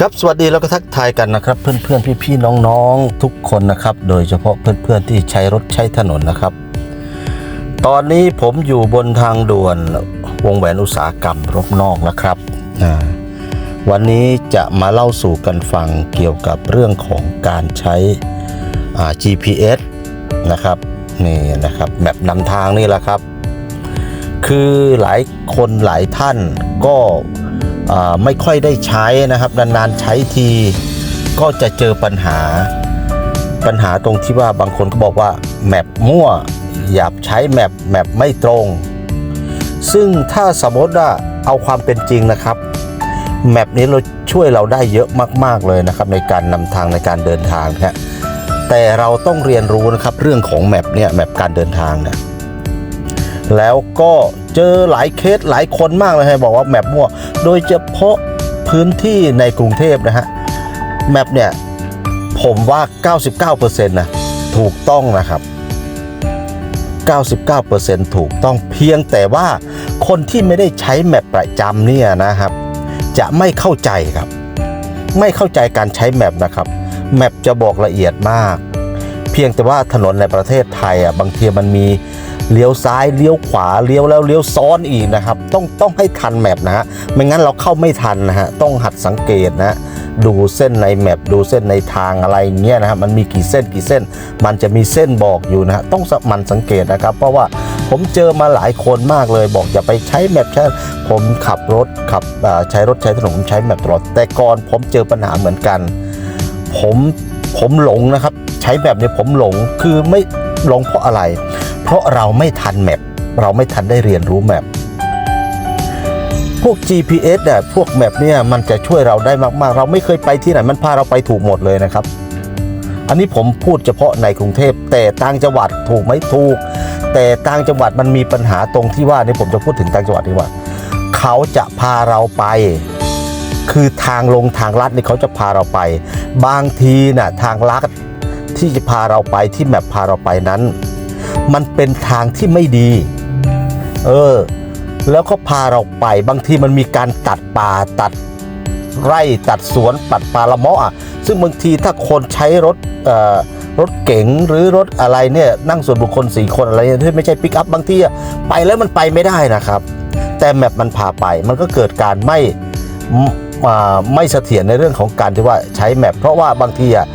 ครับสวัสดีแล้วก็ทักทายกันนะครับ เพื่อนๆพี่ๆน้องๆทุกคนนะครับ โดยเฉพาะเพื่อนๆที่ใช้รถใช้ถนนนะครับ ตอนนี้ผมอยู่บนทางด่วนวงแหวนอุตสาหกรรมรบนอกนะครับวันนี้จะมาเล่าสู่กันฟังเกี่ยวกับเรื่องของการใช้ GPS นะครับนี่นะครับแมปนำทางนี่แหละครับ คือหลายคนหลายท่านก็ ไม่ค่อยได้ใช้นะครับ นานๆใช้ทีก็จะเจอปัญหา ปัญหาตรงที่ว่าบางคนก็บอกว่าแมปมั่วอย่าใช้แมปแมปไม่ตรง ซึ่งถ้าสมมติว่าเอาความเป็นจริงนะครับแมปนี้เราช่วยเราได้เยอะมาก ๆ เลยนะครับ ในการนำทางในการเดินทางนะแต่เราต้องเรียนรู้นะครับเรื่องของแมปเนี่ยแมปการเดินทางเนี่ย แล้วก็เจอหลายเคสหลายคนมากเลยให้บอกว่าแมปมั่ว โดยเฉพาะพื้นที่ในกรุงเทพนะฮะแมปเนี่ยผมว่า 99%นะถูกต้องนะครับ 99%ถูกต้องเพียงแต่ว่าคนที่ไม่ได้ใช้แมปประจำเนี่ยนะครับ จะไม่เข้าใจครับ ไม่เข้าใจการใช้แมปนะครับ แมปจะบอกละเอียดมาก เพียงแต่ว่าถนนในประเทศไทยอะบางทีมันมี เลี้ยวซ้ายเลี้ยวขวาเลี้ยวแล้วเลี้ยวซ้อนอีกนะครับ ต้องต้องให้ทันแมปนะฮะไม่งั้นเราเข้าไม่ทันนะฮะต้องหัดสังเกตนะฮะดูเส้นในแมปดูเส้นในทางอะไรเงี้ยนะฮะมันมีกี่เส้นกี่เส้น มันจะมีเส้นบอกอยู่นะฮะต้องมันสังเกตนะครับ เพราะว่าผมเจอมาหลายคนมากเลยบอกอย่าไปใช้แมปใช่ผมขับรถขับใช้รถใช้ถนนผมใช้แมปตลอดแต่ก่อนผมเจอปัญหาเหมือนกัน ผมผมหลงนะครับ ใช้แบบนี้ผมหลงคือไม่หลงเพราะอะไร เพราะเราไม่ทันแมปเราไม่ทันได้เรียนรู้แมปพวก GPS เนี่ยพวกแมปเนี่ยมันจะช่วยเราได้มาก ๆ เราไม่เคยไปที่ไหนมันพาเราไปถูกหมดเลยนะครับ อันนี้ผมพูดเฉพาะในกรุงเทพ แต่ต่างจังหวัดถูกไหมถูก แต่ต่างจังหวัดมันมีปัญหาตรงที่ว่านี่ผมจะพูดถึงต่างจังหวัดดีกว่า เขาจะพาเราไป คือทางลงทางลัดนี่เขาจะพาเราไป บางทีน่ะทางลัดที่จะพาเราไปที่แมปพาเราไปนั้น มันเป็นทางที่ไม่ดี เออ แล้วก็พาเราไปบางทีมันมีการตัดป่าตัดไร่ตัดสวนตัดป่าละเมาะอะซึ่งบางทีถ้าคนใช้รถเอ่อรถเก๋งหรือรถอะไรเนี่ยนั่งส่วนบุคคลสี่คนอะไรเนี่ยที่ไม่ใช่ปิกอัพบางทีอะไปแล้วมันไปไม่ได้นะครับ แต่แมปมันพาไปมันก็เกิดการไม่อ่าไม่เสถียรในเรื่องของการที่ว่าใช้แมปเพราะว่าบางทีอะ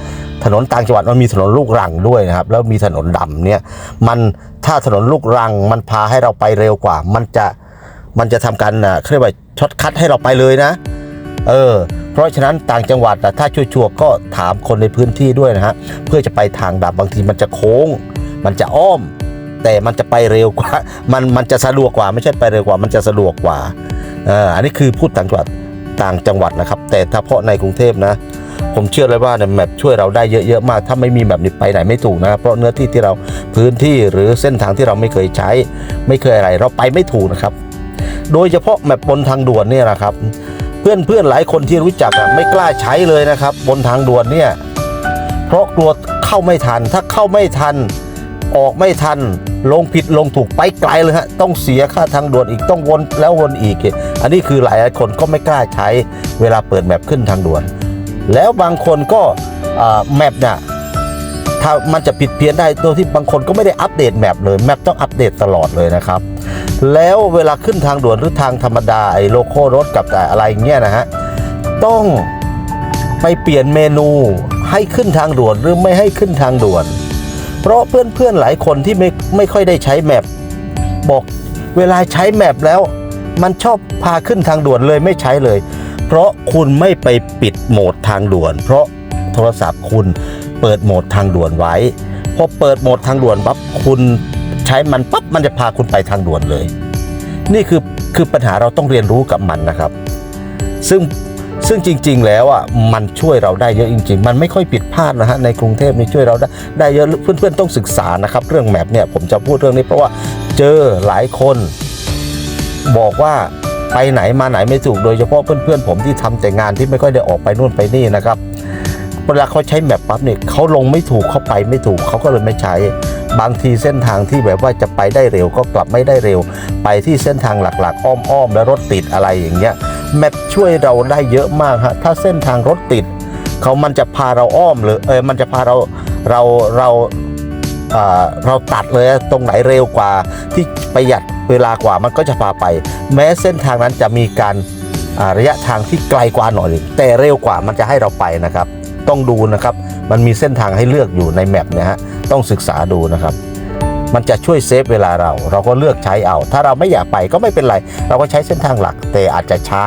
ถนนต่างจังหวัดมันมีถนนลูกรังด้วยนะครับ แล้วมีถนนดำเนี่ยมันถ้าถนนลูกรังมันพาให้เราไปเร็วกว่า มันจะมันจะทำการอะเขาเรียกว่าช็อตคัทให้เราไปเลยนะ เออ เพราะฉะนั้นต่างจังหวัดอะถ้าชัวร์ๆก็ถามคนในพื้นที่ด้วยนะฮะเพื่อจะไปทางดำบางทีมันจะโค้ง มันจะอ้อม แต่มันจะไปเร็วกว่า มันมันจะสะดวกกว่าไม่ใช่ไปเร็วกว่า มันจะสะดวกกว่าเอออันนี้คือพูดต่างจังหวัดต่างจังหวัดนะครับ แต่ถ้าเพาะในกรุงเทพนะ ผมเชื่อเลยว่าเนี่ยแมปช่วยเราได้เยอะๆมาก ถ้าไม่มีแบบนี้ไปไหนไม่ถูกนะ เพราะเนื้อที่ที่เราพื้นที่หรือเส้นทางที่เราไม่เคยใช้ ไม่เคยอะไร เราไปไม่ถูกนะครับ โดยเฉพาะแมปบนทางด่วนเนี่ยนะครับ เพื่อนเพื่อนๆหลายคนที่รู้จักอะไม่กล้าใช้เลยนะครับ บนทางด่วนเนี่ยเพราะกลัวเข้าไม่ทัน ถ้าเข้าไม่ทันออกไม่ทันลงผิดลงถูกไปไกลเลยฮะต้องเสียค่าทางด่วนอีกต้องวนแล้ววนอีก อันนี้คือหลายคนก็ไม่กล้าใช้เวลาเปิดแมปขึ้นทางด่วน แล้วบางคนก็แมปเนี่ยถ้ามันจะผิดเพี้ยนได้โดยที่บางคนก็ไม่ได้อัปเดตแมปเลยแมปต้องอัปเดตตลอดเลยนะครับ แล้วเวลาขึ้นทางด่วนหรือทางธรรมดาไอ้โลโก้รถกับแต่อะไรเงี้ยนะฮะต้องไปเปลี่ยนเมนูให้ขึ้นทางด่วนหรือไม่ให้ขึ้นทางด่วน เพราะเพื่อนๆหลายคนที่ไม่ไม่ค่อยได้ใช้แมปบอกเวลาใช้แมปแล้ว มันชอบพาขึ้นทางด่วนเลยไม่ใช้เลย เพราะคุณไม่ไปปิดโหมดทางด่วน เพราะโทรศัพท์คุณเปิดโหมดทางด่วนไว้พอเปิดโหมดทางด่วนปั๊บคุณใช้มันปั๊บมันจะพาคุณไปทางด่วนเลย นี่คือคือปัญหาเราต้องเรียนรู้กับมันนะครับ ซึ่งซึ่งจริง ๆ แล้วอะมันช่วยเราได้เยอะจริง ๆ มันไม่ค่อยผิดพลาดนะฮะในกรุงเทพนี่ช่วยเราได้ได้เยอะเพื่อนๆต้องศึกษานะครับ เรื่องแมปเนี่ยผมจะพูดเรื่องนี้เพราะว่าเจอหลายคน บอกว่า ไปไหนมาไหนไม่ถูกโดยเฉพาะเพื่อนๆผมที่ทำแต่งานที่ไม่ค่อยได้ออกไปนู่นไปนี่นะครับเวลาเขาใช้แมปปั๊บเนี่ยเขาลงไม่ถูกเขาไปไม่ถูกเขาก็เลยไม่ใช้ บางทีเส้นทางที่แบบว่าจะไปได้เร็วก็กลับไม่ได้เร็ว ไปที่เส้นทางหลักๆ อ้อมๆ แล้วรถติดอะไรอย่างเงี้ยแมปช่วยเราได้เยอะมากฮะถ้าเส้นทางรถติดเขามันจะพาเราอ้อมเลยเออมันจะพาเราเราเราเราตัดเลยตรงไหนเร็วกว่าที่ประหยัด เวลากว่ามันก็จะพาไป แม้เส้นทางนั้นจะมีการระยะทางที่ไกลกว่าหน่อยแต่เร็วกว่ามันจะให้เราไปนะครับ ต้องดูนะครับ มันมีเส้นทางให้เลือกอยู่ในแมปเนี่ยฮะต้องศึกษาดูนะครับ มันจะช่วยเซฟเวลาเรา เราก็เลือกใช้เอา ถ้าเราไม่อยากไปก็ไม่เป็นไร เราก็ใช้เส้นทางหลัก แต่อาจจะช้า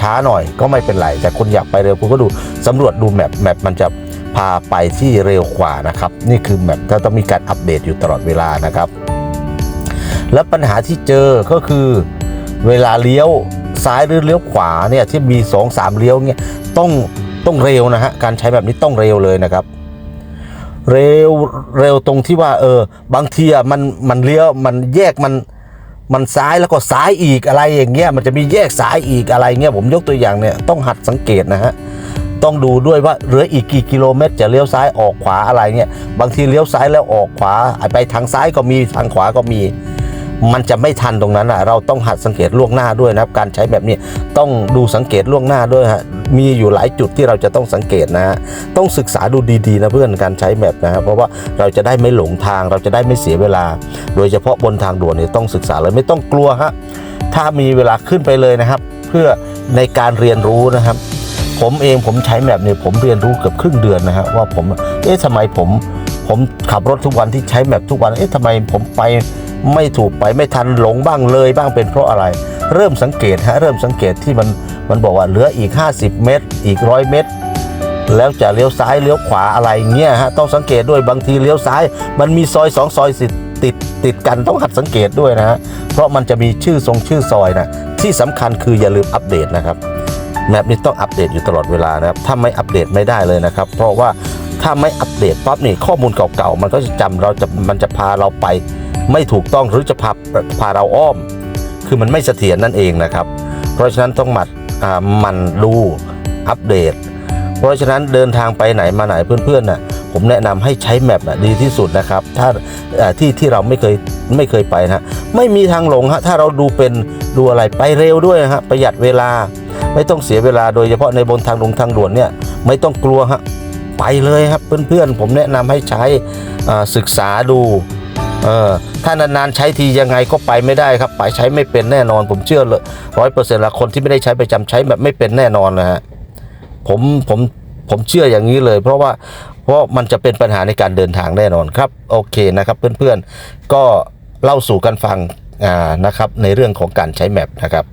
ช้าหน่อยก็ไม่เป็นไร แต่คนอยากไปเร็วคุณก็ดูสำรวจดูแมปแมปมันจะพาไปที่เร็วกว่านะครับ นี่คือแมปถ้าต้องมีการอัปเดตอยู่ตลอดเวลานะครับ แล้วปัญหาที่เจอก็คือ เวลาเลี้ยวซ้ายหรือเลี้ยวขวาเนี่ยที่มี2อสามเลี้ยวเนี่ยต้องต้องเร็วนะฮะการใช้แบบนี้ต้องเร็วเลยนะครับ เร็วเร็วตรงที่ว่าเออบางทีอะมันมันเลี้ยวมันแยกมันมันซ้ายแล้วก็ซ้ายอีกอะไรอย่างเงี้ยมันจะมีแยกซ้ายอีกอะไรเงี้ยผมยกตัวอย่างเนี่ยต้องหัดสังเกตนะฮะต้องดูด้วยว่าเหลืออีกกี่กิโลเมตร จะเลี้ยวซ้ายออกขวาอะไรเนี่ยบางทีเลี้ยวซ้ายแล้วออกขวาไปทางซ้ายก็มีทางขวาก็มี มันจะไม่ทันตรงนั้นอะเราต้องหัดสังเกตล่วงหน้าด้วยนะครับ การใช้แบบนี้ต้องดูสังเกตล่วงหน้าด้วยฮะมีอยู่หลายจุดที่เราจะต้องสังเกตนะฮะต้องศึกษาดูดีๆนะเพื่อนการใช้แมปนะครับเพราะว่าเราจะได้ไม่หลงทางเราจะได้ไม่เสียเวลา โดยเฉพาะบนทางด่วนเนี่ยต้องศึกษาเลยไม่ต้องกลัวฮะถ้ามีเวลาขึ้นไปเลยนะครับ เพื่อในการเรียนรู้นะครับ ผมเองผมใช้แมปเนี่ยผมเรียนรู้เกือบครึ่งเดือนนะฮะว่าผมเอ๊ะทำไมผม ผมขับรถทุกวันที่ใช้แมปทุกวันเอ๊ะทำไมผมไป ไม่ถูกไปไม่ทันหลงบ้างเลยบ้างเป็นเพราะอะไร เริ่มสังเกตฮะเริ่มสังเกตที่มันมันบอกว่าเหลืออีก 50 เมตร อีกร้อยเมตร แล้วจะเลี้ยวซ้ายเลี้ยวขวาอะไรเงี้ยฮะต้องสังเกตด้วยบางทีเลี้ยวซ้าย มันมีซอยสองซอยติติดติดกันต้องหัดสังเกตด้วยนะฮะเพราะมันจะมีชื่อทรงชื่อซอยนะที่สำคัญคืออย่าลืมอัปเดตนะครับแมปนี้ต้องอัปเดตอยู่ตลอดเวลานะครับถ้าไม่อัปเดตไม่ได้เลยนะครับ เพราะว่าถ้าไม่อัปเดตปั๊บนี่ข้อมูลเก่าๆมันก็จะจำเราจะมันจะพาเราไป ไม่ถูกต้องหรือจะพาพาเราอ้อม คือมันไม่เสถียรนั่นเองนะครับ เพราะฉะนั้นต้องหมัดอ่าหมันดูอัปเดต เพราะฉะนั้นเดินทางไปไหนมาไหนเพื่อนๆน่ะผมแนะนำให้ใช้แมปนะดีที่สุดนะครับ ถ้าที่ที่เราไม่เคยไม่เคยไปนะไม่มีทางหลงฮะถ้าเราดูเป็นดูอะไรไปเร็วด้วยนะฮะประหยัดเวลา ไม่ต้องเสียเวลาโดยเฉพาะในบนทางลงทางด่วนเนี่ยไม่ต้องกลัวฮะไปเลยครับเพื่อนๆ ผมแนะนำให้ใช้ศึกษาดู เออถ้านานๆใช้ทียังไงก็ไปไม่ได้ครับ ไปใช้ไม่เป็นแน่นอน ผมเชื่อเลยร้อยเปอร์เซ็นต์ละคนที่ไม่ได้ใช้ประจำใช้แบบไม่เป็นแน่นอนนะฮะผมผมผมเชื่ออย่างนี้เลย เพราะว่าเพราะมันจะเป็นปัญหาในการเดินทางแน่นอนครับ โอเคนะครับเพื่อนๆก็เล่าสู่กันฟังอ่านะครับในเรื่องของการใช้แมปนะครับ